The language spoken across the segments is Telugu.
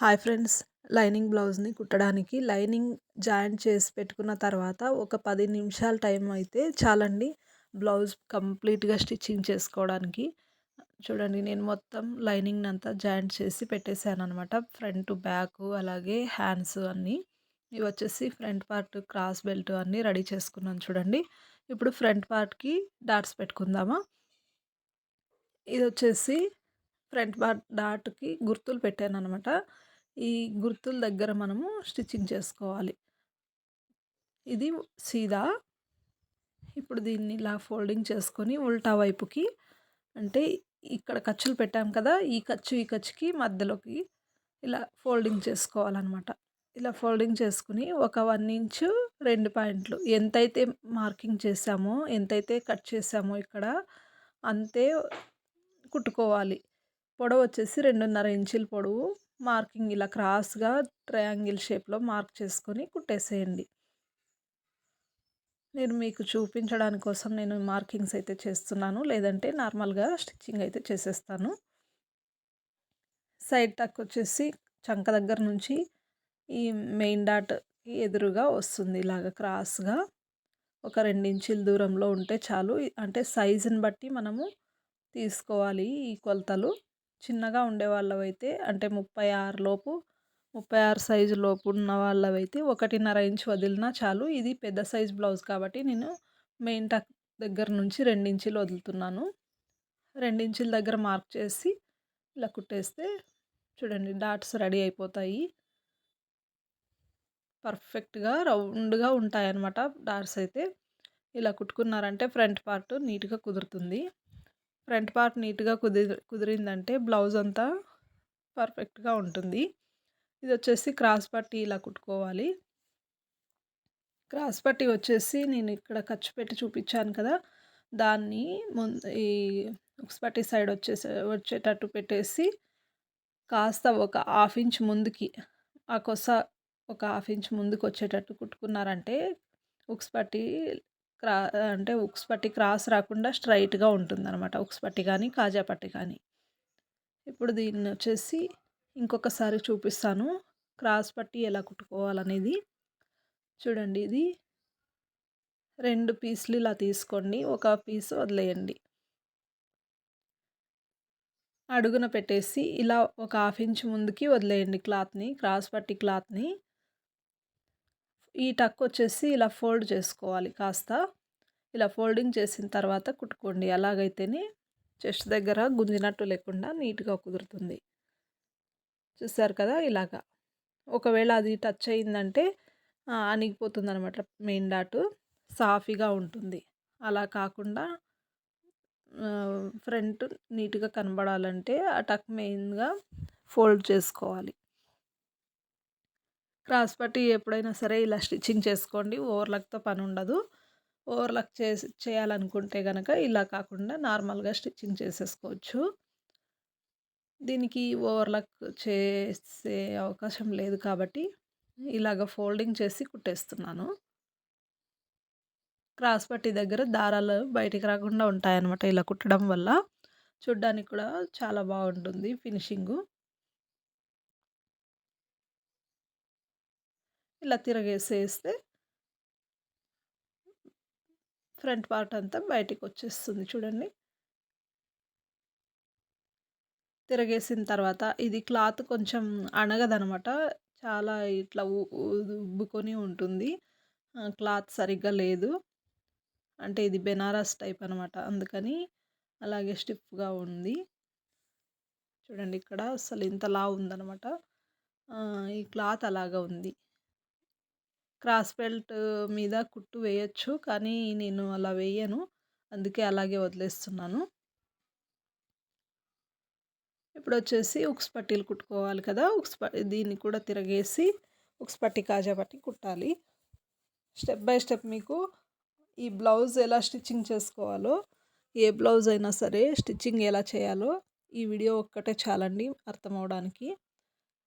Hi friends. లైనింగ్ బ్లౌజ్ని కుట్టడానికి లైనింగ్ జాయింట్ చేసి పెట్టుకున్న తర్వాత ఒక పది నిమిషాల టైం అయితే చాలండి బ్లౌజ్ కంప్లీట్గా స్టిచ్చింగ్ చేసుకోవడానికి. చూడండి నేను మొత్తం లైనింగ్ అంతా జాయింట్ చేసి పెట్టేశాను అనమాట ఫ్రంట్ బ్యాక్ అలాగే హ్యాండ్స్ అన్నీ. ఇవి వచ్చేసి ఫ్రంట్ పార్ట్ క్రాస్ బెల్ట్ అన్నీ రెడీ చేసుకున్నాను చూడండి. ఇప్పుడు ఫ్రంట్ పార్ట్కి డాట్స్ పెట్టుకుందామా? ఇది వచ్చేసి ఫ్రంట్ బార్ డాట్కి గుర్తులు పెట్టాను అనమాట ఈ గుర్తుల దగ్గర మనము స్టిచ్చింగ్ చేసుకోవాలి. ఇది సీదా. ఇప్పుడు దీన్ని ఇలా ఫోల్డింగ్ చేసుకొని ఉల్టా వైపుకి అంటే ఇక్కడ ఖర్చులు పెట్టాం కదా ఈ ఖర్చు ఈ ఖర్చుకి మధ్యలోకి ఇలా ఫోల్డింగ్ చేసుకోవాలన్నమాట ఇలా ఫోల్డింగ్ చేసుకుని ఒక వన్ ఇంచు రెండు పాయింట్లు ఎంతైతే మార్కింగ్ చేసామో ఎంతైతే కట్ చేసామో ఇక్కడ అంతే కుట్టుకోవాలి. పొడవు వచ్చేసి రెండున్నర ఇంచుల పొడవు మార్కింగ్ ఇలా క్రాస్గా ట్రయాంగిల్ షేప్లో మార్క్ చేసుకొని కుట్టేసేయండి. నేను మీకు చూపించడానికి కోసం నేను మార్కింగ్స్ అయితే చేస్తున్నాను. లేదంటే నార్మల్గా స్టిచ్చింగ్ అయితే చేసేస్తాను. సైడ్ టక్ వచ్చేసి చంక దగ్గర నుంచి ఈ మెయిన్ డాట్కి ఎదురుగా వస్తుంది ఇలాగ క్రాస్గా. ఒక ఇంచుల దూరంలో ఉంటే చాలు. అంటే సైజుని బట్టి మనము తీసుకోవాలి ఈ కొలతలు. చిన్నగా ఉండే వాళ్ళవైతే అంటే ముప్పై ఆరు లోపు ముప్పై ఆరు సైజు లోపు ఉన్న వాళ్ళవైతే ఒకటిన్నర ఇంచ్ వదిలినా చాలు. ఇది పెద్ద సైజ్ బ్లౌజ్ కాబట్టి నేను మెయిన్ టక్ దగ్గర నుంచి రెండించులు వదులుతున్నాను. రెండించుల దగ్గర మార్క్ చేసి ఇలా కుట్టేస్తే చూడండి డాట్స్ రెడీ అయిపోతాయి. పర్ఫెక్ట్గా రౌండ్గా ఉంటాయన్నమాట డాట్స్ అయితే. ఇలా కుట్టుకున్నారంటే ఫ్రంట్ పార్ట్ నీట్గా కుదురుతుంది. ఫ్రంట్ పార్ట్ నీట్గా కుదిరి కుదిరిందంటే బ్లౌజ్ అంతా పర్ఫెక్ట్గా ఉంటుంది. ఇది వచ్చేసి క్రాస్ పట్టి ఇలా కుట్టుకోవాలి. క్రాస్ పట్టి వచ్చేసి నేను ఇక్కడ ఖర్చు పెట్టి చూపించాను కదా! దాన్ని ముందు ఈ ఉక్స్ పట్టి సైడ్ వచ్చేసి వచ్చేటట్టు పెట్టేసి కాస్త ఒక హాఫ్ ఇంచ్ ముందుకి ఆ కొస ఒక హాఫ్ ఇంచ్ ముందుకు వచ్చేటట్టు కుట్టుకున్నారంటే ఉక్స్ పట్టి క్రా అంటే ఉక్స్ పట్టి క్రాస్ రాకుండా స్ట్రైట్గా ఉంటుంది అనమాట ఉక్స్ పట్టి కానీ కాజా పట్టి కానీ ఇప్పుడు దీన్ని వచ్చేసి ఇంకొకసారి చూపిస్తాను. క్రాస్ పట్టి ఎలా కుట్టుకోవాలనేది. చూడండి ఇది రెండు పీసులు ఇలా తీసుకోండి. ఒక పీస్ వదిలేయండి. అడుగున పెట్టేసి ఇలా ఒక హాఫ్ ఇంచ్ ముందుకి వదిలేయండి క్లాత్ని క్రాస్ పట్టి క్లాత్ని. ఈ టక్ వచ్చేసి ఇలా ఫోల్డ్ చేసుకోవాలి కాస్త. ఇలా ఫోల్డింగ్ చేసిన తర్వాత కుట్టుకోండి. అలాగైతేనే చెస్ట్ దగ్గర గుంజినట్టు లేకుండా నీట్గా కుదురుతుంది. చూసారు కదా ఇలాగా. ఒకవేళ అది టచ్ అయిందంటే అణిగిపోతుంది అనమాట మెయిన్ డాటు. సాఫీగా ఉంటుంది. అలా కాకుండా ఫ్రంట్ నీట్గా కనబడాలంటే ఆ టక్ మెయిన్గా ఫోల్డ్ చేసుకోవాలి. క్రాస్ పట్టి ఎప్పుడైనా సరే ఇలా స్టిచ్చింగ్ చేసుకోండి. ఓవర్లక్తో పని ఉండదు. ఓవర్లక్ చేసి చేయాలనుకుంటే కనుక ఇలా కాకుండా నార్మల్గా స్టిచ్చింగ్ చేసేసుకోవచ్చు. దీనికి ఓవర్లక్ చేసే అవకాశం లేదు కాబట్టి ఇలాగ ఫోల్డింగ్ చేసి కుట్టేస్తున్నాను. క్రాస్ పట్టి దగ్గర దారాలు బయటికి రాకుండా ఉంటాయన్నమాట ఇలా కుట్టడం వల్ల. చూడ్డానికి కూడా చాలా బాగుంటుంది ఫినిషింగు. ఇలా తిరగేసేస్తే ఫ్రంట్ పార్ట్ అంతా బయటికి వచ్చేస్తుంది చూడండి. తిరగేసిన తర్వాత ఇది క్లాత్ కొంచెం అణగదనమాట. చాలా ఇట్లా ఉబ్బుకొని ఉంటుంది. క్లాత్ సరిగ్గా లేదు. అంటే ఇది బెనారస్ టైప్ అనమాట. అందుకని అలాగే స్టిఫ్గా ఉంది. చూడండి ఇక్కడ అసలు ఇంతలా ఉందనమాట. ఈ క్లాత్ అలాగా ఉంది. క్రాస్ బెల్ట్ మీద కుట్టు వేయచ్చు. కానీ నేను అలా వేయను. అందుకే అలాగే వదిలేస్తున్నాను. ఇప్పుడు వచ్చేసి ఉక్స్ పట్టీలు కుట్టుకోవాలి కదా! ఉక్స్ దీన్ని కూడా తిరగేసి ఉక్స్ పట్టి కాజా పట్టి కుట్టాలి. స్టెప్ బై స్టెప్ మీకు ఈ బ్లౌజ్ ఎలా స్టిచ్చింగ్ చేసుకోవాలో ఏ బ్లౌజ్ అయినా సరే స్టిచ్చింగ్ ఎలా చేయాలో ఈ వీడియో ఒక్కటే చాలండి అర్థం అవడానికి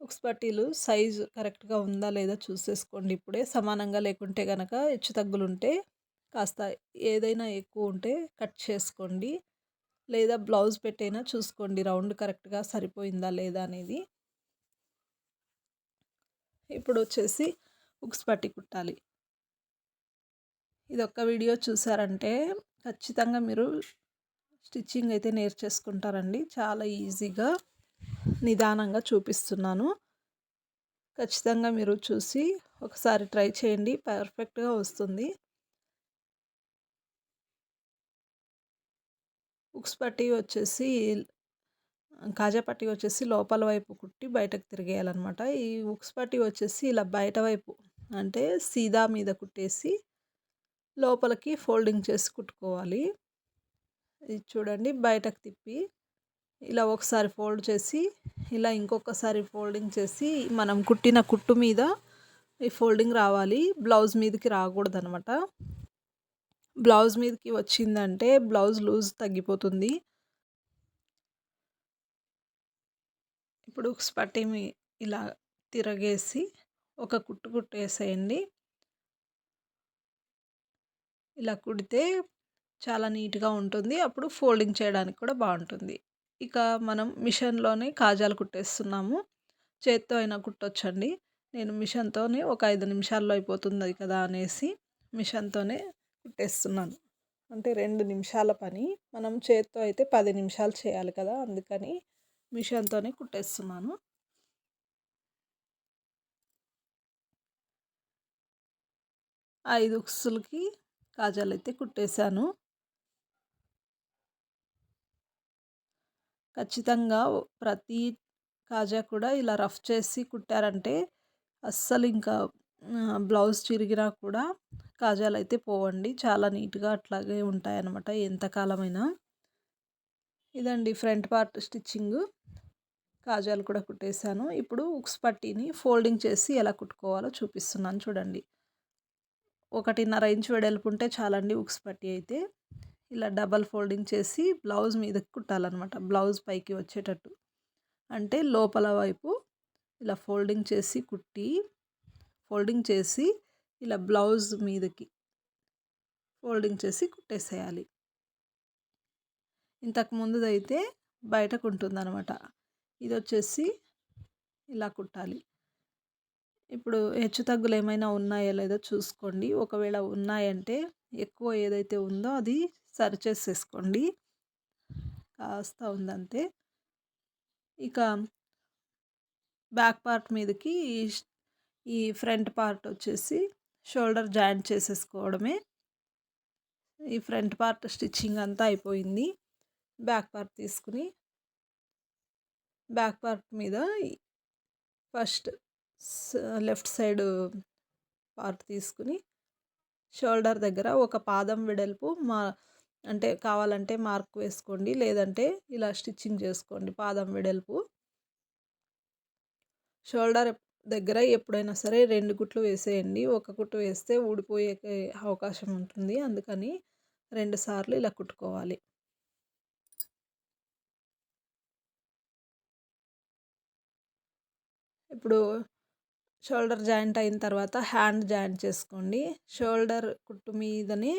ఉక్స్ పట్టీలు సైజు కరెక్ట్గా ఉందా లేదా చూసేసుకోండి ఇప్పుడే. సమానంగా లేకుంటే కనుక హెచ్చు తగ్గులుంటే కాస్త ఏదైనా ఎక్కువ ఉంటే కట్ చేసుకోండి. లేదా బ్లౌజ్ పెట్టైనా చూసుకోండి రౌండ్ కరెక్ట్గా సరిపోయిందా లేదా అనేది. ఇప్పుడు వచ్చేసి ఉక్స్ పట్టి కుట్టాలి. ఇది వీడియో చూసారంటే ఖచ్చితంగా మీరు స్టిచ్చింగ్ అయితే నేర్చేసుకుంటారండి. చాలా ఈజీగా నిదానంగా చూపిస్తున్నాను. ఖచ్చితంగా మీరు చూసి ఒకసారి ట్రై చేయండి. పర్ఫెక్ట్గా వస్తుంది. ఉక్స్ పట్టి వచ్చేసి కాజా పట్టి వచ్చేసి లోపల వైపు కుట్టి బయటకు తిరిగేయాలన్నమాట. ఈ ఉక్స్ పట్టి వచ్చేసి ఇలా బయట వైపు అంటే సీదా మీద కుట్టేసి లోపలికి ఫోల్డింగ్ చేసి కుట్టుకోవాలి. ఇది చూడండి బయటకు తిప్పి ఇలా ఒకసారి ఫోల్డ్ చేసి ఇలా ఇంకొకసారి ఫోల్డింగ్ చేసి మనం కుట్టిన కుట్టు మీద ఈ ఫోల్డింగ్ రావాలి. బ్లౌజ్ మీదకి రాకూడదు అనమాట బ్లౌజ్ మీదకి వచ్చిందంటే బ్లౌజ్ లూజ్ తగ్గిపోతుంది. ఇప్పుడు పట్టి ఇలా తిరగేసి ఒక కుట్టు కుట్టేసేయండి. ఇలా కుడితే చాలా నీట్గా ఉంటుంది. అప్పుడు ఫోల్డింగ్ చేయడానికి కూడా బాగుంటుంది. ఇక మనం మిషన్లోనే కాజాలు కుట్టేస్తున్నాము. చేత్తో అయినా కుట్టొచ్చండి. నేను మిషన్తోనే ఒక ఐదు నిమిషాల్లో అయిపోతుంది కదా అనేసి మిషన్తోనే కుట్టేస్తున్నాను. అంటే రెండు నిమిషాల పని. మనం చేత్తో అయితే పది నిమిషాలు చేయాలి కదా అందుకని మిషన్తోనే కుట్టేస్తున్నాను. ఐదు ఉక్సులకి కాజాలు అయితే కుట్టేశాను. ఖచ్చితంగా ప్రతి కాజా కూడా ఇలా రఫ్ చేసి కుట్టారంటే అస్సలు ఇంకా బ్లౌజ్ చిరిగినా కూడా కాజాలు అయితే పోవండి. చాలా నీట్గా అట్లాగే ఉంటాయన్నమాట. ఎంతకాలమైనా ఇదండి ఫ్రంట్ పార్ట్ స్టిచ్చింగ్. కాజాలు కూడా కుట్టేశాను. ఇప్పుడు ఉక్స్ పట్టీని ఫోల్డింగ్ చేసి ఎలా కుట్టుకోవాలో చూపిస్తున్నాను చూడండి. ఒకటిన్నర ఇంచు వెడల్పు ఉంటే చాలండి ఉక్స్ పట్టీ అయితే. ఇలా డబల్ ఫోల్డింగ్ చేసి బ్లౌజ్ మీదకి కుట్టాలన్నమాట బ్లౌజ్ పైకి వచ్చేటట్టు. అంటే లోపల వైపు ఇలా ఫోల్డింగ్ చేసి కుట్టి ఫోల్డింగ్ చేసి ఇలా బ్లౌజ్ మీదకి ఫోల్డింగ్ చేసి కుట్టేసేయాలి. ఇంతకు ముందుదైతే బయటకు ఉంటుందన్నమాట ఇది వచ్చేసి ఇలా కుట్టాలి. ఇప్పుడు హెచ్చు తగ్గులు ఏమైనా ఉన్నాయో లేదో చూసుకోండి. ఒకవేళ ఉన్నాయంటే ఎక్కువ ఏదైతే ఉందో అది సరి చేసేసుకోండి. కాస్త ఉందంతే. ఇక బ్యాక్ పార్ట్ మీదకి ఈ ఫ్రంట్ పార్ట్ వచ్చేసి షోల్డర్ జాయింట్ చేసేసుకోవడమే. ఈ ఫ్రంట్ పార్ట్ స్టిచ్చింగ్ అంతా అయిపోయింది. బ్యాక్ పార్ట్ తీసుకుని బ్యాక్ పార్ట్ మీద ఫస్ట్ లెఫ్ట్ సైడ్ పార్ట్ తీసుకుని షోల్డర్ దగ్గర ఒక పాదం వెడల్పు మా అంటే కావాలంటే మార్క్ వేసుకోండి లేదంటే ఇలా స్టిచ్చింగ్ చేసుకోండి పాదం వెడల్పు. షోల్డర్ దగ్గర ఎప్పుడైనా సరే రెండు కుట్లు వేసేయండి ఒక కుట్టు వేస్తే ఊడిపోయే అవకాశం ఉంటుంది అందుకని రెండు సార్లు ఇలా కుట్టుకోవాలి. ఇప్పుడు షోల్డర్ జాయింట్ అయిన తర్వాత హ్యాండ్ జాయింట్ చేసుకోండి. షోల్డర్ కుట్టు మీదని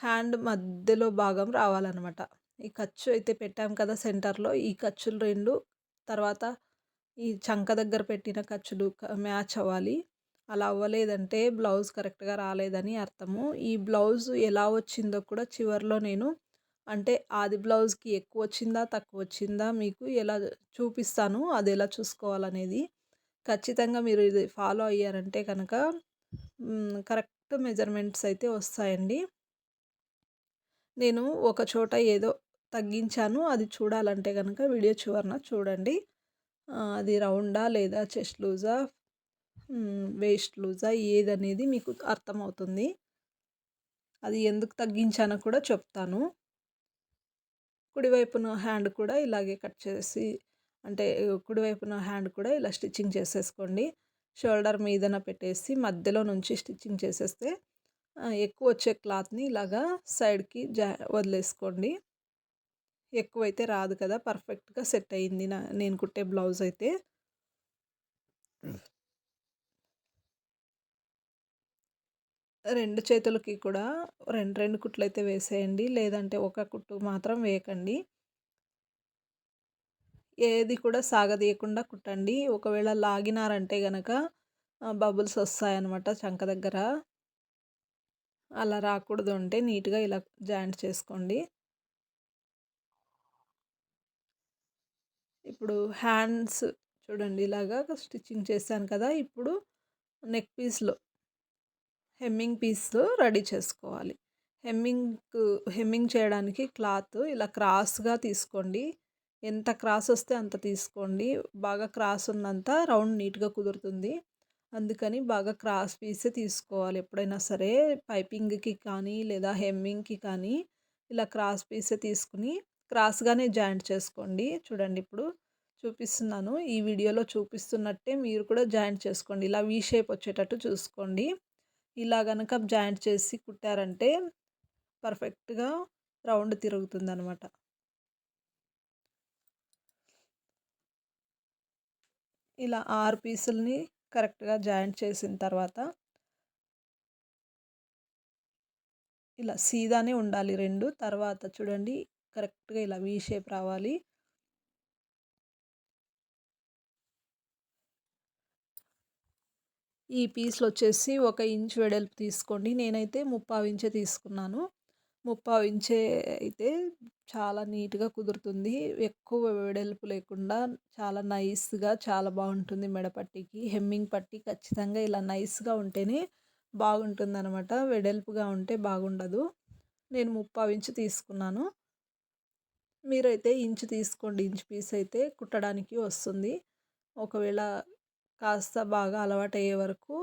హ్యాండ్ మధ్యలో భాగం రావాలన్నమాట. ఈ ఖర్చు అయితే పెట్టాం కదా సెంటర్లో. ఈ ఖర్చులు రెండు తర్వాత ఈ చంక దగ్గర పెట్టిన ఖర్చులు మ్యాచ్ అవ్వాలి. అలా అవ్వలేదంటే బ్లౌజ్ కరెక్ట్గా రాలేదని అర్థము. ఈ బ్లౌజ్ ఎలా వచ్చిందో కూడా చివరిలో నేను అంటే ఆది బ్లౌజ్కి ఎక్కువ వచ్చిందా తక్కువ వచ్చిందా మీకు ఎలా చూపిస్తాను అది ఎలా చూసుకోవాలనేది. ఖచ్చితంగా మీరు ఇది ఫాలో అయ్యారంటే కనుక కరెక్ట్ మెజర్మెంట్స్ అయితే వస్తాయండి. నేను ఒక చోట ఏదో తగ్గించాను అది చూడాలంటే కనుక వీడియో చివరన చూడండి. అది రౌండా లేదా చెస్ట్ లూజా వేస్ట్ లూజా ఏదనేది మీకు అర్థమవుతుంది. అది ఎందుకు తగ్గించానో కూడా చెప్తాను. కుడివైపున హ్యాండ్ కూడా ఇలాగే కట్ చేసి అంటే కుడివైపున హ్యాండ్ కూడా ఇలా స్టిచ్చింగ్ చేసేసుకోండి. షోల్డర్ మీదన పెట్టేసి మధ్యలో నుంచి స్టిచ్చింగ్ చేసేస్తే ఎక్కువ వచ్చే క్లాత్ని ఇలాగా సైడ్కి జా వదిలేసుకోండి. ఎక్కువైతే రాదు కదా పర్ఫెక్ట్గా సెట్ అయింది నా నేను కుట్టే బ్లౌజ్ అయితే. రెండు చేతులకి కూడా రెండు రెండు కుట్లు అయితే వేసేయండి. లేదంటే ఒక కుట్టు మాత్రం వేయకండి. ఏది కూడా సాగదీయకుండా కుట్టండి. ఒకవేళ లాగినారంటే కనుక బబుల్స్ వస్తాయన్నమాట చంక దగ్గర. అలా రాకూడదు అంటే నీట్గా ఇలా జాయింట్ చేసుకోండి. ఇప్పుడు హ్యాండ్స్ చూడండి ఇలాగా స్టిచ్చింగ్ చేశాను కదా! ఇప్పుడు నెక్ పీస్లో హెమ్మింగ్ పీస్ రెడీ చేసుకోవాలి. హెమ్మింగ్ హెమ్మింగ్ చేయడానికి క్లాత్ ఇలా క్రాస్గా తీసుకోండి. ఎంత క్రాస్ వస్తే అంత తీసుకోండి. బాగా క్రాస్ ఉన్నంత రౌండ్ నీట్గా కుదురుతుంది. అందుకని బాగా క్రాస్ పీసే తీసుకోవాలి. ఎప్పుడైనా సరే పైపింగ్కి కానీ లేదా హెమ్మింగ్కి కానీ ఇలా క్రాస్ పీసే తీసుకుని క్రాస్గానే జాయింట్ చేసుకోండి. చూడండి ఇప్పుడు చూపిస్తున్నాను. ఈ వీడియోలో చూపిస్తున్నట్టే మీరు కూడా జాయింట్ చేసుకోండి. ఇలా వీ షేప్ వచ్చేటట్టు చూసుకోండి. ఇలా కనుక జాయింట్ చేసి కుట్టారంటే పర్ఫెక్ట్గా రౌండ్ తిరుగుతుంది అనమాట ఇలా ఆరు పీసుల్ని కరెక్ట్గా జాయింట్ చేసిన తర్వాత ఇలా సీదానే ఉండాలి రెండు. తర్వాత చూడండి కరెక్ట్గా ఇలా వీ షేప్ రావాలి. ఈ పీస్లు వచ్చేసి ఒక ఇంచ్ వెడల్పు తీసుకోండి. నేనైతే ముప్పావు ఇంచే తీసుకున్నాను. ముప్పావు ఇంచే అయితే చాలా నీట్గా కుదురుతుంది. ఎక్కువ వెడల్పు లేకుండా చాలా నైస్గా చాలా బాగుంటుంది మెడపట్టికి హెమ్మింగ్ పట్టి ఖచ్చితంగా ఇలా నైస్గా ఉంటేనే బాగుంటుంది అనమాట వెడల్పుగా ఉంటే బాగుండదు. నేను ముప్పావు ఇంచు తీసుకున్నాను. మీరైతే ఇంచు తీసుకోండి. ఇంచు పీస్ అయితే కుట్టడానికి వస్తుంది. ఒకవేళ కాస్త బాగా అలవాటు అయ్యే వరకు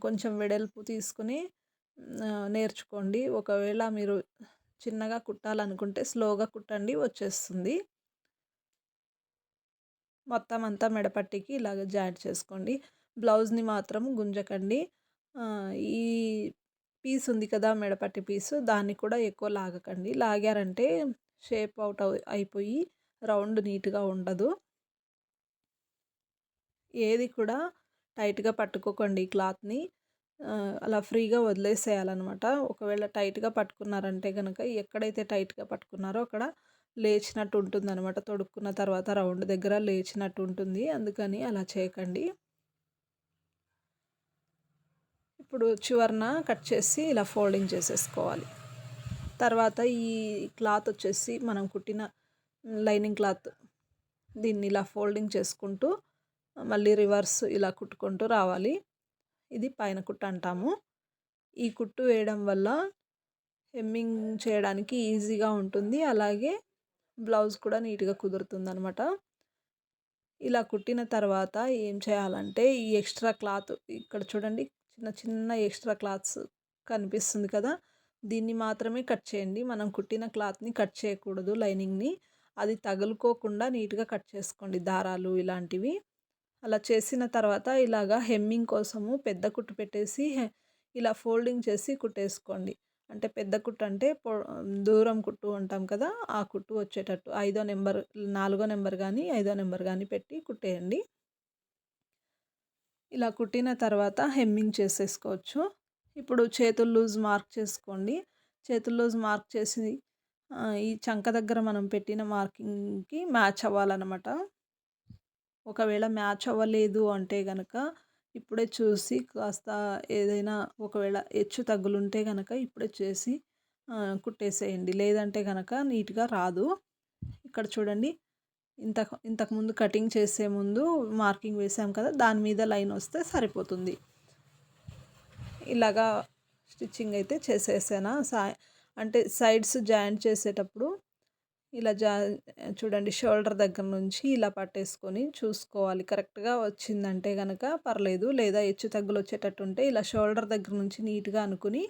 కొంచెం వెడల్పు తీసుకుని నేర్చుకోండి. ఒకవేళ మీరు చిన్నగా కుట్టాలనుకుంటే స్లోగా కుట్టండి వచ్చేస్తుంది. మొత్తం అంతా మెడపట్టికి ఇలాగ జాయింట్ చేసుకోండి. బ్లౌజ్ని మాత్రం గుంజకండి. ఈ పీస్ ఉంది కదా మెడపట్టి పీసు దాన్ని కూడా ఎక్కువ లాగకండి. లాగారంటే షేప్ అవుట్ అయిపోయి రౌండ్ నీట్గా ఉండదు. ఏది కూడా టైట్గా పట్టుకోకండి క్లాత్ని. అలా ఫ్రీగా వదిలేసేయాలన్నమాట. ఒకవేళ టైట్గా పట్టుకున్నారంటే కనుక ఎక్కడైతే టైట్గా పట్టుకున్నారో అక్కడ లేచినట్టు ఉంటుంది అనమాట తొడుక్కున్న తర్వాత రౌండ్ దగ్గర లేచినట్టు ఉంటుంది. అందుకని అలా చేయకండి. ఇప్పుడు చివరన కట్ చేసి ఇలా ఫోల్డింగ్ చేసేసుకోవాలి. తర్వాత ఈ క్లాత్ వచ్చేసి మనం కుట్టిన లైనింగ్ క్లాత్ దీన్ని ఇలా ఫోల్డింగ్ చేసుకుంటూ మళ్ళీ రివర్స్ ఇలా కుట్టుకుంటూ రావాలి. ఇది పైన కుట్టు అంటాము. ఈ కుట్టు వేయడం వల్ల హెమ్మింగ్ చేయడానికి ఈజీగా ఉంటుంది. అలాగే బ్లౌజ్ కూడా నీట్గా కుదురుతుంది అనమాట ఇలా కుట్టిన తర్వాత ఏం చేయాలంటే ఈ ఎక్స్ట్రా క్లాత్ ఇక్కడ చూడండి చిన్న చిన్న ఎక్స్ట్రా క్లాత్స్ కనిపిస్తుంది కదా! దీన్ని మాత్రమే కట్ చేయండి. మనం కుట్టిన క్లాత్ని కట్ చేయకూడదు లైనింగ్ని. అది తగులుకోకుండా నీట్గా కట్ చేసుకోండి. దారాలు ఇలాంటివి. అలా చేసిన తర్వాత ఇలాగా హెమ్మింగ్ కోసము పెద్ద కుట్టు పెట్టేసి ఇలా ఫోల్డింగ్ చేసి కుట్టేసుకోండి. అంటే పెద్ద కుట్టు అంటే దూరం కుట్టు అంటాం కదా ఆ కుట్టు వచ్చేటట్టు ఐదో నెంబర్ నాలుగో నెంబర్ కానీ ఐదో నెంబర్ కానీ పెట్టి కుట్టేయండి. ఇలా కుట్టిన తర్వాత హెమ్మింగ్ చేసేసుకోవచ్చు. ఇప్పుడు చేతులు లూజ్ మార్క్ చేసుకోండి. చేతులు లూజ్ మార్క్ చేసి ఈ చంక దగ్గర మనం పెట్టిన మార్కింగ్కి మ్యాచ్ అవ్వాలన్నమాట. ఒకవేళ మ్యాచ్ అవ్వలేదు అంటే కనుక ఇప్పుడే చూసి కాస్త ఏదైనా ఒకవేళ హెచ్చు తగ్గులుంటే కనుక ఇప్పుడే చేసి కుట్టేసేయండి. లేదంటే కనుక నీట్గా రాదు. ఇక్కడ చూడండి ఇంత ఇంతకుముందు కటింగ్ చేసే ముందు మార్కింగ్ వేసాం కదా దాని మీద లైన్ వస్తే సరిపోతుంది. ఇలాగా స్టిచ్చింగ్ అయితే చేసేసాను? సా అంటే సైడ్స్ జాయింట్ చేసేటప్పుడు ఇలా జా చూడండి షోల్డర్ దగ్గర నుంచి ఇలా పట్టేసుకొని చూసుకోవాలి. కరెక్ట్గా వచ్చిందంటే కనుక పర్లేదు. లేదా హెచ్చు తగ్గులు వచ్చేటట్టు ఉంటే ఇలా షోల్డర్ దగ్గర నుంచి నీట్గా అనుకుని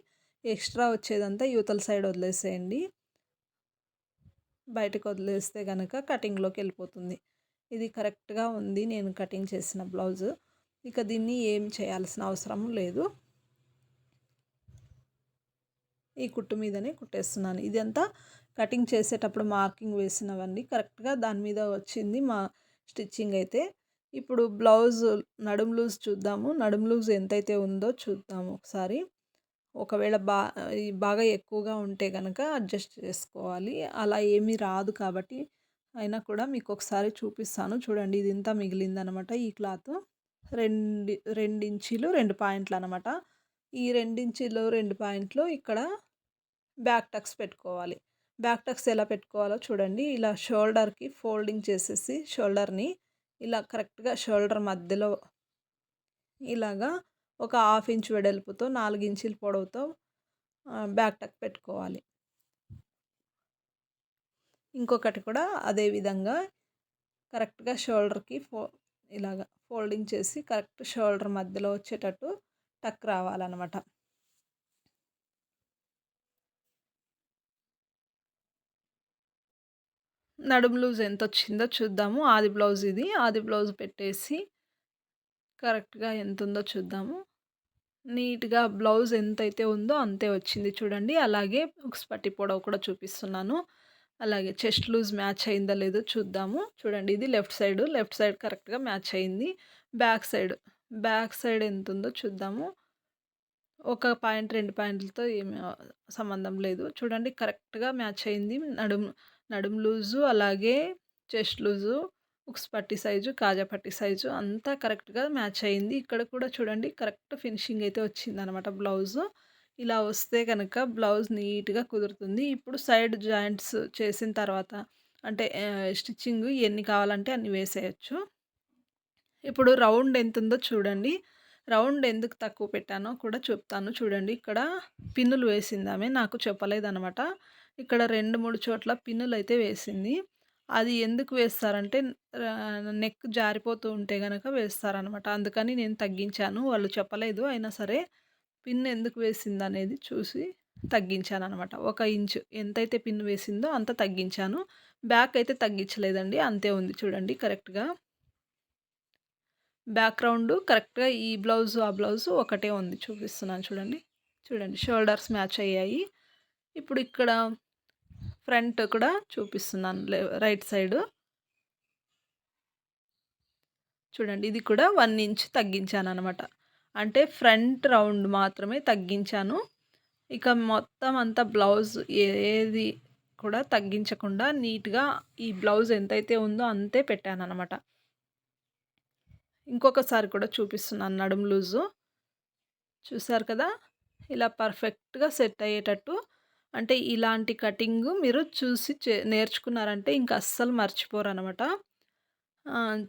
ఎక్స్ట్రా వచ్చేదంతా యూతల సైడ్ వదిలేసేయండి. బయటకు వదిలేస్తే కనుక కటింగ్లోకి వెళ్ళిపోతుంది. ఇది కరెక్ట్గా ఉంది. నేను కటింగ్ చేసిన బ్లౌజ్. ఇక దీన్ని ఏం చేయాల్సిన అవసరం లేదు. ఈ కుట్టు మీదనే కుట్టేస్తున్నాను. ఇదంతా కటింగ్ చేసేటప్పుడు మార్కింగ్ వేసినవన్నీ కరెక్ట్గా దాని మీద వచ్చింది మా స్టిచ్చింగ్ అయితే. ఇప్పుడు బ్లౌజ్ నడుం లూజ్ చూద్దాము. నడుము లూజ్ ఎంతైతే ఉందో చూద్దాము ఒకసారి. ఒకవేళ బా బాగా ఎక్కువగా ఉంటే కనుక అడ్జస్ట్ చేసుకోవాలి. అలా ఏమీ రాదు కాబట్టి అయినా కూడా మీకు ఒకసారి చూపిస్తాను. చూడండి ఇది ఇంత మిగిలిందనమాట ఈ క్లాత్. రెండు రెండు ఇంచీలు రెండు పాయింట్లు అనమాట. ఈ రెండించీలు రెండు పాయింట్లు ఇక్కడ బ్యాక్ టక్స్ పెట్టుకోవాలి. బ్యాక్ టక్స్ ఎలా పెట్టుకోవాలో చూడండి. ఇలా షోల్డర్కి ఫోల్డింగ్ చేసేసి షోల్డర్ని ఇలా కరెక్ట్గా షోల్డర్ మధ్యలో ఇలాగా ఒక హాఫ్ ఇంచ్ వెడల్పుతో నాలుగు ఇంచుల పొడవుతో బ్యాక్ టక్ పెట్టుకోవాలి. ఇంకొకటి కూడా అదే విధంగా కరెక్ట్గా షోల్డర్కి ఫో ఇలాగ ఫోల్డింగ్ చేసి కరెక్ట్ షోల్డర్ మధ్యలో వచ్చేటట్టు టక్ రావాలన్నమాట. నడుము లూజ్ ఎంత వచ్చిందో చూద్దాము. ఆది బ్లౌజ్ ఇది. ఆది బ్లౌజ్ పెట్టేసి కరెక్ట్గా ఎంత ఉందో చూద్దాము. నీట్గా బ్లౌజ్ ఎంతైతే ఉందో అంతే వచ్చింది చూడండి. అలాగే పట్టి పొడవు కూడా చూపిస్తున్నాను. అలాగే చెస్ట్ లూజ్ మ్యాచ్ అయిందో లేదో చూద్దాము. చూడండి ఇది లెఫ్ట్ సైడ్. లెఫ్ట్ సైడ్ కరెక్ట్గా మ్యాచ్ అయింది. Back side. బ్యాక్ సైడ్ ఎంత ఉందో చూద్దాము. ఒక పాయింట్ రెండు పాయింట్లతో ఏమి సంబంధం లేదు. చూడండి కరెక్ట్గా మ్యాచ్ అయింది. నడుము నడుము లూజు అలాగే చెస్ట్ లూజు ఉక్స్ పట్టి సైజు కాజా పట్టి సైజు అంతా కరెక్ట్గా మ్యాచ్ అయింది. ఇక్కడ కూడా చూడండి కరెక్ట్ ఫినిషింగ్ అయితే వచ్చింది అనమాట బ్లౌజు. ఇలా వస్తే కనుక బ్లౌజ్ నీట్గా కుదురుతుంది. ఇప్పుడు సైడ్ జాయింట్స్ చేసిన తర్వాత అంటే స్టిచ్చింగ్ ఎన్ని కావాలంటే అన్ని వేసేయచ్చు. ఇప్పుడు రౌండ్ ఎంత ఉందో చూడండి. రౌండ్ ఎందుకు తక్కువ పెట్టానో కూడా చెప్తాను. చూడండి ఇక్కడ పిన్నులు వేసిందామే నాకు చెప్పలేదనమాట ఇక్కడ రెండు మూడు చోట్ల పిన్నులు అయితే వేసింది. అది ఎందుకు వేస్తారంటే నెక్ జారిపోతూ ఉంటే కనుక వేస్తారనమాట అందుకని నేను తగ్గించాను. వాళ్ళు చెప్పలేదు అయినా సరే పిన్ ఎందుకు వేసింది అనేది చూసి తగ్గించాను అనమాట ఒక ఇంచు ఎంతైతే పిన్ వేసిందో అంత తగ్గించాను. బ్యాక్ అయితే తగ్గించలేదండి. అంతే ఉంది చూడండి కరెక్ట్గా. బ్యాక్గ్రౌండ్ కరెక్ట్గా ఈ బ్లౌజ్ ఆ బ్లౌజ్ ఒకటే ఉంది చూపిస్తున్నాను చూడండి. చూడండి షోల్డర్స్ మ్యాచ్ అయ్యాయి. ఇప్పుడు ఇక్కడ ఫ్రంట్ కూడా చూపిస్తున్నాను రైట్ సైడ్. చూడండి ఇది కూడా వన్ ఇంచ్ తగ్గించాను అనమాట అంటే ఫ్రంట్ రౌండ్ మాత్రమే తగ్గించాను. ఇక మొత్తం అంతా బ్లౌజ్ ఏది కూడా తగ్గించకుండా నీట్గా ఈ బ్లౌజ్ ఎంతైతే ఉందో అంతే పెట్టాను అనమాట ఇంకొకసారి కూడా చూపిస్తున్నాను నడుం లూజు. చూసారు కదా? ఇలా పర్ఫెక్ట్గా సెట్ అయ్యేటట్టు అంటే ఇలాంటి కటింగ్ మీరు చూసి నేర్చుకున్నారంటే ఇంకా అస్సలు మర్చిపోరు అనమాట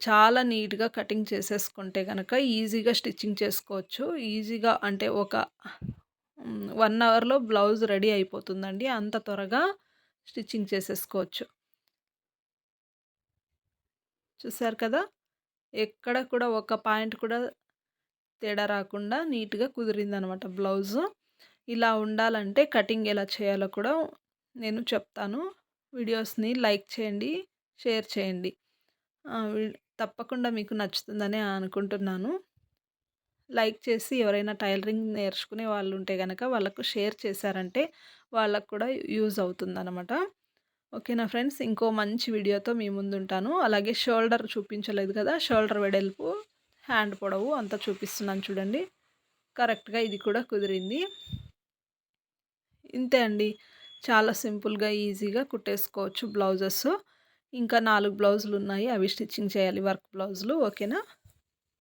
చాలా నీట్గా కటింగ్ చేసేసుకుంటే కనుక ఈజీగా స్టిచ్చింగ్ చేసుకోవచ్చు. ఈజీగా అంటే ఒక వన్ అవర్లో బ్లౌజ్ రెడీ అయిపోతుందండి. అంత త్వరగా స్టిచ్చింగ్ చేసేసుకోవచ్చు. చూసారు కదా? ఎక్కడ కూడా ఒక పాయింట్ కూడా తేడా రాకుండా నీట్గా కుదిరిందనమాట బ్లౌజు. ఇలా ఉండాలంటే కటింగ్ ఎలా చేయాలో కూడా నేను చెప్తాను. వీడియోస్ని లైక్ చేయండి షేర్ చేయండి. తప్పకుండా మీకు నచ్చుతుందని అనుకుంటున్నాను. లైక్ చేసి ఎవరైనా టైలరింగ్ నేర్చుకునే వాళ్ళు ఉంటే కనుక వాళ్ళకు షేర్ చేశారంటే వాళ్ళకు కూడా యూజ్ అవుతుందన్నమాట. ఓకేనా ఫ్రెండ్స్? ఇంకో మంచి వీడియోతో మీ ముందుంటాను. అలాగే షోల్డర్ చూపించలేదు కదా షోల్డర్ వెడల్పు హ్యాండ్ పొడవు అంతా చూపిస్తున్నాను చూడండి. కరెక్ట్గా ఇది కూడా కుదిరింది. ఇంతే అండి. చాలా సింపుల్గా ఈజీగా కుట్టేసుకోవచ్చు బ్లౌజెస్. ఇంకా నాలుగు బ్లౌజులు ఉన్నాయి అవి స్టిచ్చింగ్ చేయాలి వర్క్ బ్లౌజులు. ఓకేనా?